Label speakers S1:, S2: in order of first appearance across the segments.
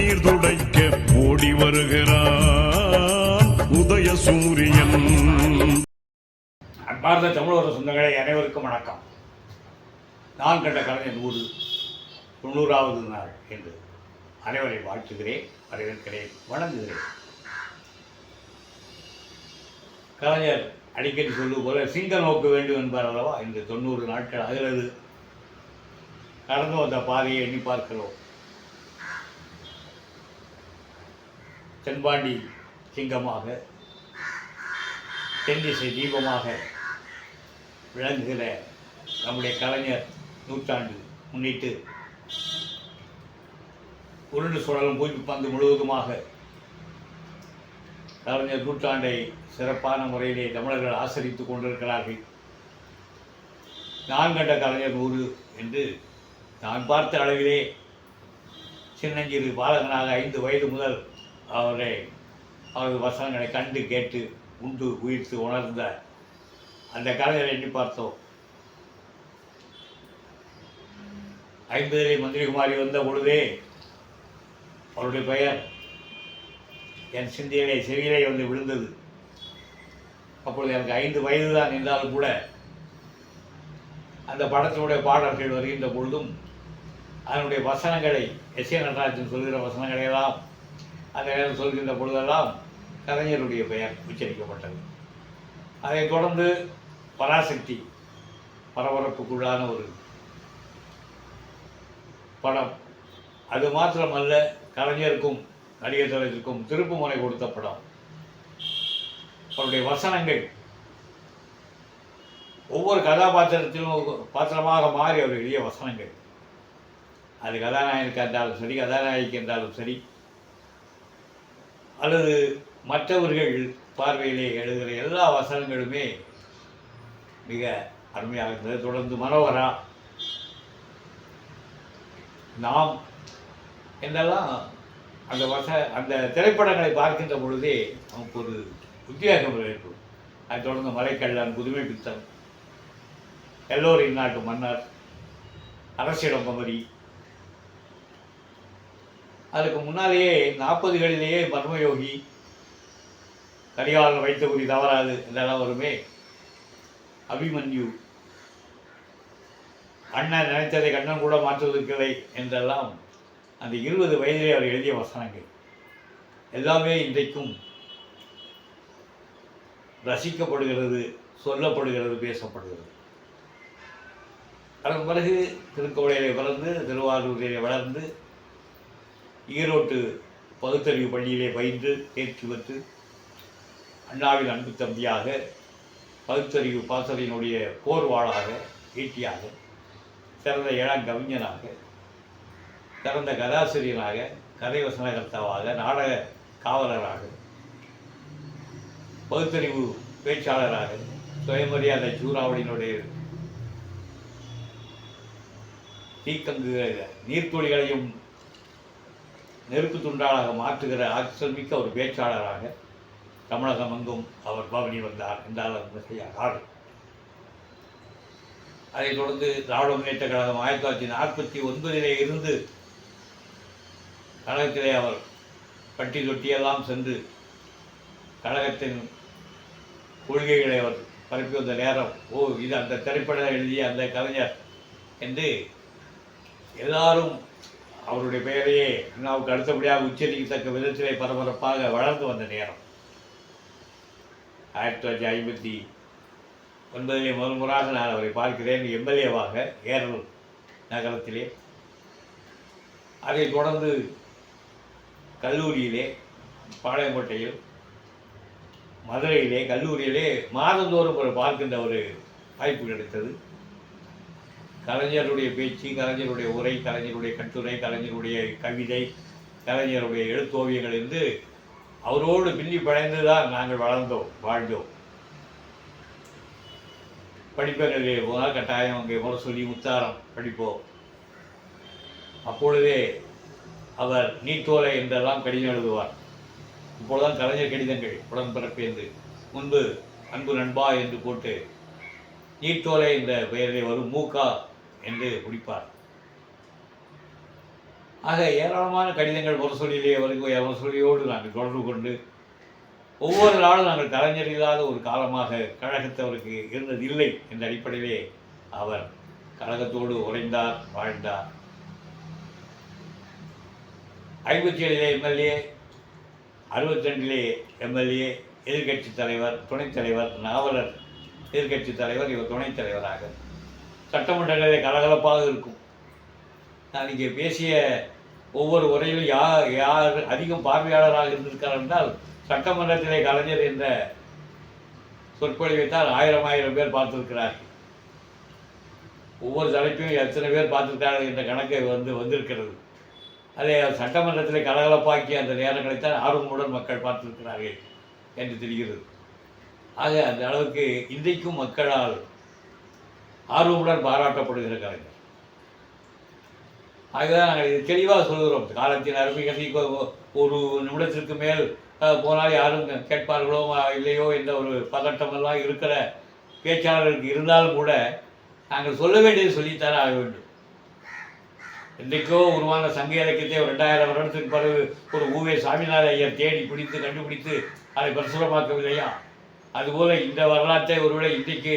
S1: கண்ணீர் துடைக்க ஓடி வருகிறான் உதய சூரியன். அன்பார்ந்த தமிழக சொந்தங்களை அனைவருக்கும் வணக்கம். நான் கண்ட கலைஞர் நூறு தொண்ணூறாவது நாள் என்று அனைவரை வாழ்த்துகிறேன் வரவேற்கிறேன் வணங்குகிறேன். கலைஞர் அடிக்கடி சொல்லுவது போல சிங்க நோக்க வேண்டும் என்பார் அல்லவா? இந்த தொண்ணூறு நாட்கள் அகிறது கடந்து வந்த பாதையை எண்ணி பார்க்கிறோம். தென்பாண்டி சிங்கமாக தென்திசை தீபமாக விளங்குகிற நம்முடைய கலைஞர் நூற்றாண்டு முன்னிட்டு உருண்டு சுழலும் பூமி பந்து முழுவதுமாக கலைஞர் நூற்றாண்டை சிறப்பான முறையிலே தமிழர்கள் ஆசரித்துக் கொண்டிருக்கிறார்கள். நான் கண்ட கலைஞர் நூறு என்று நான் பார்த்த அளவிலே சின்னஞ்சிறு பாலகனாக ஐந்து வயது முதல் அவரை அவரது வசனங்களை கண்டு கேட்டு உண்டு உயிர்த்து உணர்ந்த அந்த கலைஞரை எண்ணி பார்த்தோம். ஐம்பதிலே மந்திரிகுமாரி வந்த பொழுதே அவருடைய பெயர் என் சிந்தையிலே செவியிலே வந்து விழுந்தது. அப்பொழுது எனக்கு ஐந்து வயது தான் இருந்தாலும் கூட அந்த படத்தினுடைய பாடல்கள் வருகின்ற பொழுதும் அதனுடைய வசனங்களை எஸ் ஏ நடராஜன் சொல்கிற வசனங்களை எல்லாம் அந்த நேரம் சொல்கின்ற பொழுதெல்லாம் கலைஞருடைய பெயர் உச்சரிக்கப்பட்டது. அதைத் தொடர்ந்து பராசக்தி பரபரப்புக்குள்ளான ஒரு படம். அது மாத்திரமல்ல கலைஞருக்கும் நடிகர் தலைவருக்கும் திருப்பு முறை கொடுத்த படம். அவருடைய வசனங்கள். ஒவ்வொரு கதாபாத்திரத்திலும் பாத்திரமாக மாறி அவர் எழுதிய வசனங்கள். அது கதாநாயகனுக்கு என்றாலும் சரி கதாநாயகிக்கு என்றாலும் சரி அல்லது மற்றவர்கள் பார்வையிலே எழுதுகிற எல்லா வசனங்களுமே மிக அருமையாக இருந்தது. தொடர்ந்து மனோகரா நாம் என்றெல்லாம் அந்த வச அந்த திரைப்படங்களை பார்க்கின்ற பொழுதே நமக்கு ஒரு உத்தியோகம் இருக்கும் அதை தொடர்ந்து மலைக்கல்லான் புதுமை பித்தன் எல்லோரின் நாட்டு மன்னர் அரசிடம் குமரி அதுக்கு முன்னாலேயே நாற்பதுகளிலேயே மர்மயோகி கரிகாலன் வைத்த குறி தவறாது என்றெல்லாம் வருமே அபிமன்யு. அண்ணன் நினைத்ததை கண்ணன் கூட மாற்றுவதற்கில்லை என்றெல்லாம் அந்த இருபது வயதிலே அவர் எழுதிய வசனங்கள். எல்லாமே இன்றைக்கும் ரசிக்கப்படுகிறது சொல்லப்படுகிறது பேசப்படுகிறது. அதன் பிறகு திருக்கோவிலையிலே பிறந்து திருவாரூரிலே வளர்ந்து ஈரோட்டு பகுத்தறிவு பள்ளியிலே பயின்று தேர்ச்சி பெற்று அண்ணாவின் அன்பு தம்பியாக பகுத்தறிவு பாசறையினுடைய போர்வாளாக ஈட்டியாக சிறந்த இளம் கவிஞனாக சிறந்த கதாசிரியனாக கதை வசனகர்த்தாவாக நாடக காவலராக பகுத்தறிவு பேச்சாளராக சுயமரியாதை சூறாவளியினுடைய தீக்கங்கு நீர்த்துளிகளையும் நெருப்பு துண்டாளாக மாற்றுகிற ஆற்றல் மிக்க ஒரு பேச்சாளராக தமிழகம் எங்கும் அவர் பவனி வந்தார் என்றால் செய்யார் அதைத் தொடர்ந்து திராவிட முன்னேற்ற கழகம் ஆயிரத்தி தொள்ளாயிரத்தி நாற்பத்தி ஒன்பதிலே இருந்து கழகத்திலே அவர் பட்டி தொட்டியெல்லாம் சென்று கழகத்தின் கொள்கைகளை அவர் பரப்பி வந்த நேரம் ஓ இது அந்த திரைப்படம் எழுதிய அந்த கலைஞர் என்று எல்லாரும் அவருடைய பெயரையே அண்ணாவுக்கு அடுத்தபடியாக உச்சரிக்கத்தக்க விதத்திலே பரபரப்பாக வளர்ந்து வந்த நேரம். ஆயிரத்தி தொள்ளாயிரத்தி ஐம்பத்தி ஒன்பதிலே முதல் முறாக நான் அவரை பார்க்கிறேன் எம்எல்ஏவாக ஏரல் நகரத்திலே. அதைத் தொடர்ந்து கல்லூரியிலே பாளையங்கோட்டையில் மதுரையிலே கல்லூரியிலே மாதந்தோறும் ஒரு பார்க்கின்ற ஒரு வாய்ப்பு கிடைத்தது. கலைஞருடைய பேச்சு கலைஞருடைய உரை கலைஞருடைய கட்டுரை கலைஞருடைய கவிதை கலைஞருடைய எழுத்தோவியங்கள் இருந்து அவரோடு பின்னி படைந்து தான் நாங்கள் வளர்ந்தோம் வாழ்ந்தோம். படிப்பகங்களே போனால் கட்டாயம் அங்கே முறை சொல்லி முத்தாரம் படிப்போம். அப்பொழுதே அவர் நீட்டோலை என்றெல்லாம் கடிதம் எழுதுவார். இப்பொழுதுதான் கலைஞர் கடிதங்கள் உடன்பிறப்பு என்று. முன்பு அன்பு நண்பா என்று போட்டு நீட்டோலை என்ற பெயரில் வரும் மூக்கா என்று முடிப்பார். ஆக ஏராளமான கடிதங்கள் முரசொலியிலே வருகை முரசொலியோடு நாங்கள் தொடர்பு கொண்டு ஒவ்வொரு நாளும் நாங்கள் கலைஞர் இல்லாத ஒரு காலமாக கழகத்தவருக்கு இருந்தது இல்லை என்ற அடிப்படையிலே அவர் கழகத்தோடு உறைந்தார் வாழ்ந்தார். ஐம்பத்தி ஏழிலே எம்எல்ஏ அறுபத்தி ரெண்டிலே எம்எல்ஏ எதிர்க்கட்சி தலைவர் துணைத் தலைவர் நாவலர் எதிர்க்கட்சி தலைவர் இவர் துணைத் தலைவராக சட்டமன்றங்களே கலகலப்பாக இருக்கும். நான் இங்கே பேசிய ஒவ்வொரு உரையிலும் யார் யார் அதிகம் பார்வையாளராக இருந்திருக்கார் என்றால் சட்டமன்றத்திலே கலைஞர் என்ற சொற்பொழிவைத்தான் ஆயிரம் ஆயிரம் பேர் பார்த்திருக்கிறார்கள். ஒவ்வொரு தலைப்பையும் எத்தனை பேர் பார்த்திருக்கார்கள் என்ற கணக்கு வந்து வந்திருக்கிறது. அதை சட்டமன்றத்தில் கலகலப்பாக்கி அந்த நேரங்களைத்தான் ஆர்வமுடன் மக்கள் பார்த்திருக்கிறார்கள் என்று தெரிகிறது. ஆக அந்த அளவுக்கு இன்றைக்கும் மக்களால் ஆர்வமுடன் பாராட்டப்படுகிற கலைஞர். ஆகவே நாங்கள் இது தெளிவாக சொல்கிறோம். காலத்தின் அருமைகளை ஒரு நிமிடத்திற்கு மேல் போனால் யாரும் கேட்பார்களோ இல்லையோ என்ற ஒரு பதட்டமெல்லாம் இருக்கிற பேச்சாளர்களுக்கு இருந்தாலும் கூட நாங்கள் சொல்ல வேண்டியது சொல்லித்தர ஆக வேண்டும். இன்றைக்கோ உருவான சங்க இலக்கியத்தை ஒரு ரெண்டாயிரம் வருடத்துக்கு பிறகு ஒரு ஊவே சாமிநாத ஐயர் தேடி பிடித்து கண்டுபிடித்து அதை பிரசுரமாக்கவில்லையா? அதுபோல இந்த வரலாற்றை ஒருவேளை இன்றைக்கு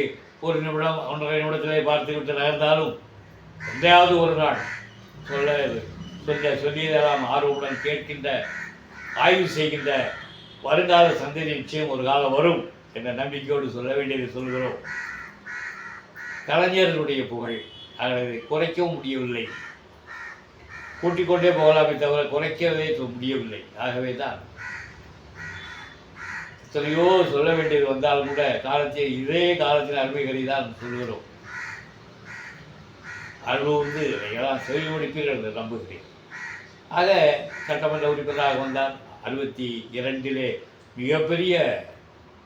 S1: ஒரு நிமிடம் ஒன்றரை நிமிடத்திலே பார்த்து விட்டு நகர்ந்தாலும் எந்தையாவது ஒரு நாள் சொல்ல சொல்ல சொல்லியதெல்லாம் ஆர்வமுடன் கேட்கின்ற ஆய்வு செய்கின்ற வருங்கால சந்ததி நிச்சயம் ஒரு காலம் வரும் என்ற நம்பிக்கையோடு சொல்ல வேண்டியதை சொல்கிறோம். கலைஞர்களுடைய புகழ் அதை குறைக்கவும் முடியவில்லை. கூட்டிக்கொண்டே போகலாமே தவிர குறைக்கவே முடியவில்லை. ஆகவே தான் எத்தனையோ சொல்ல வேண்டியது வந்தாலும் கூட காலத்தில் இதே காலத்தின் அருமைகளை தான் சொல்கிறோம். அருள் வந்து எல்லாம் செவி முடிப்பீர்கள் என்று நம்புகிறேன். ஆக சட்டமன்ற உறுப்பினராக வந்தார் அறுபத்தி இரண்டிலே மிகப்பெரிய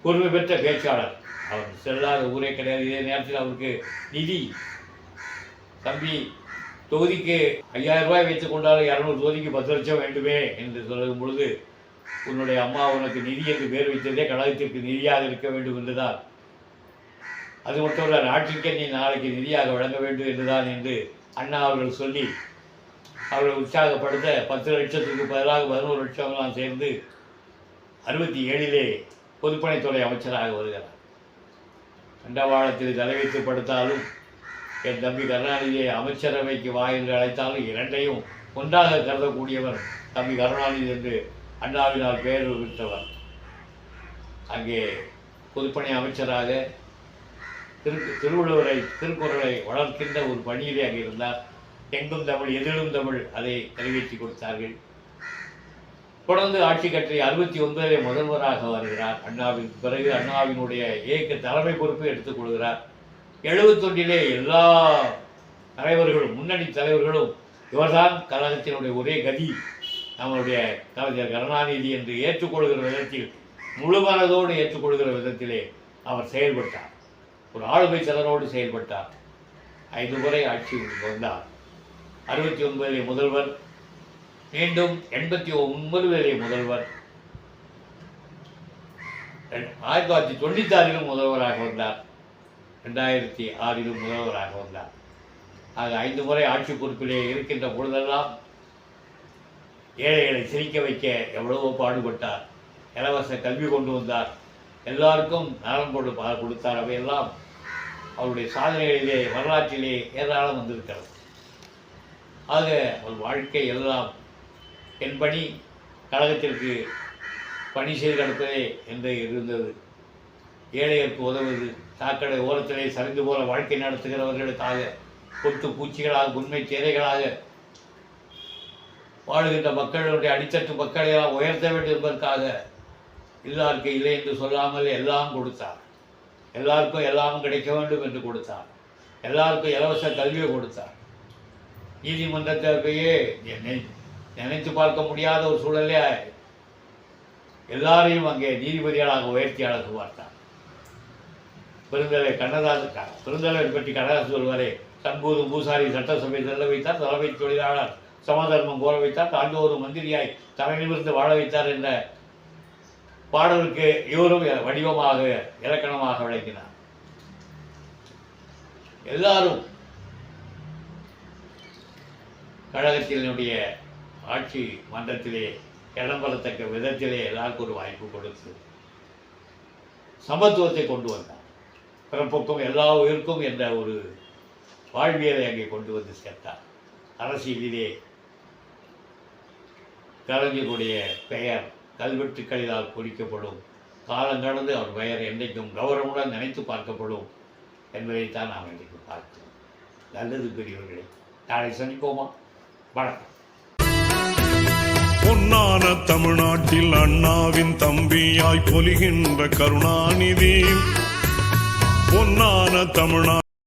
S1: பொறுமை பெற்ற பேச்சாளர். அவர் செல்லாத ஊரே கிடையாது. இதே நேரத்தில் அவருக்கு நிதி. தம்பி தொகுதிக்கு ஐயாயிரம் ரூபாய் வைத்துக் கொண்டாலும் இரநூறு தொகுதிக்கு பத்து லட்சம் வேண்டுமே என்று சொல்லும் பொழுது உன்னுடைய அம்மா உனக்கு நிதி என்று பேர் வைத்ததே கழகத்திற்கு நிதியாக இருக்க வேண்டும் என்றுதான். அது மட்டுமல்ல நாட்டிற்கே நீ நாளைக்கு நிதியாக வழங்க வேண்டும் என்றுதான் என்று அண்ணா அவர்கள் சொல்லி அவர்களை உற்சாகப்படுத்த பத்து லட்சத்துக்கு பதிலாக பதினோரு லட்சம்லாம் சேர்ந்து அறுபத்தி ஏழிலே பொதுப்பணித்துறை அமைச்சராக வருகிறார். தண்டவாளத்தில் தலைவைத்து படுத்தாலும் என் தம்பி கருணாநிதியை அமைச்சரவைக்கு வா என்று அழைத்தாலும் இரண்டையும் ஒன்றாக கருதக்கூடியவர் தம்பி கருணாநிதி என்று அண்ணாவினால் பெயர் விட்டவர் அங்கே பொதுப்பணி அமைச்சராக திரு திருவள்ளுவரை திருக்குறளை வளர்க்கின்ற ஒரு பணியிலே அங்கே இருந்தார். எங்கும் தமிழ் எதிலும் தமிழ் அதை நிறைவேற்றி கொடுத்தார்கள். தொடர்ந்து ஆட்சி கட்டி அறுபத்தி ஒன்பதிலே முதல்வராக வருகிறார். அண்ணாவின் பிறகு அண்ணாவினுடைய இயக்க தலைமை பொறுப்பை எடுத்துக் கொள்கிறார். எழுபத்தொன்றிலே எல்லா தலைவர்களும் முன்னணி தலைவர்களும் இவர்தான் கழகத்தினுடைய ஒரே கதி. நம்மளுடைய கலைஞர் கருணாநிதி என்று ஏற்றுக்கொள்கிற விதத்தில் முழு மனதோடு ஏற்றுக்கொள்கிற விதத்திலே அவர் செயல்பட்டார். ஒரு ஆளுமை சிலரோடு செயல்பட்டார். ஐந்து முறை ஆட்சி வந்தார். அறுபத்தி ஒன்பதிலே முதல்வர் மீண்டும் எண்பத்தி ஒன்பதுலே முதல்வர். ஆயிரத்தி தொள்ளாயிரத்தி தொண்ணூத்தி ஆறிலும் முதல்வராக வந்தார். ரெண்டாயிரத்தி ஆறிலும் முதல்வராக வந்தார். ஆக ஐந்து முறை ஆட்சி பொறுப்பிலே இருக்கின்ற பொழுதெல்லாம் ஏழைகளை சிரிக்க வைக்க எவ்வளவோ பாடுபட்டார். இலவச கல்வி கொண்டு வந்தார். எல்லாருக்கும் நலம் கொண்டு கொடுத்தார். அவையெல்லாம் அவருடைய சாதனைகளிலே வரலாற்றிலே ஏராளம் வந்திருக்கிறது. ஆக அவர் வாழ்க்கை எல்லாம் என் பணி கழகத்திற்கு பணி செய்து கிடப்பதே என்று இருந்தது. ஏழையருக்கு உதவுவது சாக்கடை ஓரத்திலே சரிந்து போல வாழ்க்கை நடத்துகிறவர்களுக்காக கொட்டு பூச்சிகளாக உண்மை தேரைகளாக வாழுகின்ற மக்களுடைய அடித்தட்டு மக்களை எல்லாம் உயர்த்த வேண்டும் என்பதற்காக எல்லாருக்கு இல்லை என்று சொல்லாமல் எல்லாம் கொடுத்தார். எல்லாருக்கும் எல்லாம் கிடைக்க வேண்டும் என்று கொடுத்தார். எல்லாருக்கும் இலவச கல்வியை கொடுத்தார். நீதிமன்றத்திலேயே நினைத்து பார்க்க முடியாத ஒரு சூழலே எல்லாரையும் அங்கே நீதிபதிகளாக உயர்த்தி அழகு பார்த்தார். பெருந்தலை கண்ணதாசன் பெருந்தலைவர் பற்றி கண்ணதாசன் சொல்வாரே சண்பூது பூசாரி சட்டசபை செல்ல வைத்தார் தலைமை தொழிலாளர் சமாதர்மம் கோர வைத்தார். தாண்டோரும் மந்திரியாய் தலைநிமிர்ந்து வாழ வைத்தார் என்ற பாடலுக்கு இவரும் வடிவமாக இலக்கணமாக விளக்கினார் எல்லாரும் கழகத்தினுடைய ஆட்சி மன்றத்திலே இடம்பெறத்தக்க விதத்திலே எல்லாருக்கும் ஒரு வாய்ப்பு கொடுத்து சமத்துவத்தை கொண்டு வந்தார். பிறப்புக்கும் எல்லா உயிருக்கும் என்ற ஒரு வாழ்வியலை அங்கே கொண்டு வந்து சேர்த்தார். அரசியலிலே கலைஞருடைய பெயர் கல்வெட்டுக்களினால் குறிக்கப்படும் காலங்கடந்து அவர் பெயர் என்றைக்கும் கௌரவமுடன் நினைத்து பார்க்கப்படும் என்பதைத்தான் நாம் இன்றைக்கு பார்க்கிறோம். நல்லது பெரியவர்களே நாளை சந்திப்போமா? வணக்கம்.
S2: பொன்னான தமிழ்நாட்டில் அண்ணாவின் தம்பியாய் பொலிகின்ற கருணாநிதி. பொன்னான தமிழ்நாடு